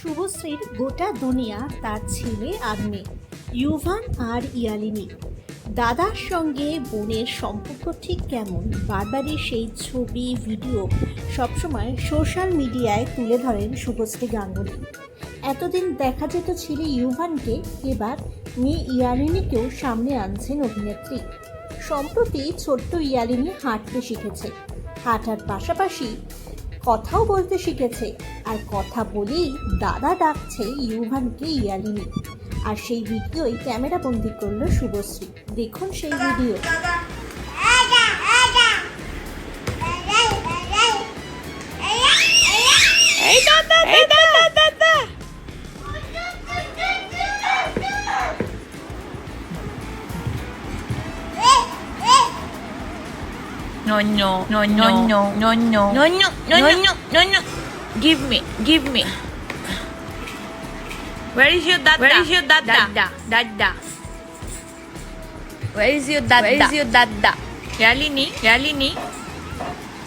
শুভশ্রীর গোটা দুনিয়া তার ছেলে আর মেয়ে, ইউভান আর ইয়ালিনী। দাদার সঙ্গে বোনের সম্পর্ক ঠিক কেমন? বারবারই সেই ছবি, ভিডিও সবসময় সোশ্যাল মিডিয়ায় তুলে ধরেন শুভশ্রী গাঙ্গুলি। এতদিন দেখা যেত ছেলে ইউভানকে, এবার মেয়ে ইয়ালিনীকেও সামনে আনছেন অভিনেত্রী। সম্প্রতি ছোট্ট ইয়ালিনী হাঁটতে শিখেছে। হাঁটার পাশাপাশি কথাও বলতে শিখেছে। আর কথা বলেই দাদা ডাকছে ইউভানকে ইয়ালিনী। আর সেই ভিডিওই ক্যামেরা বন্দি করল শুভশ্রী। দেখুন সেই ভিডিও। এই No, no, no, no, no, no, no, no, no, no, no, no, no. Give me, give me. Where is your dada? Where is your dada? Dada, dada. Where is your dada? Where is your dada? Yalini, Yalini.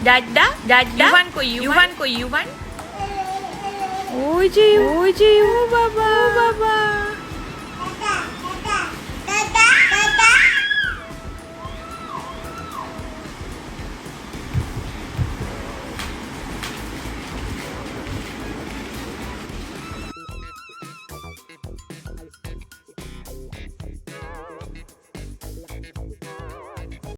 Dada, dada. You want ko, you want ko, you want. Oje, oje, oh baba, oh baba.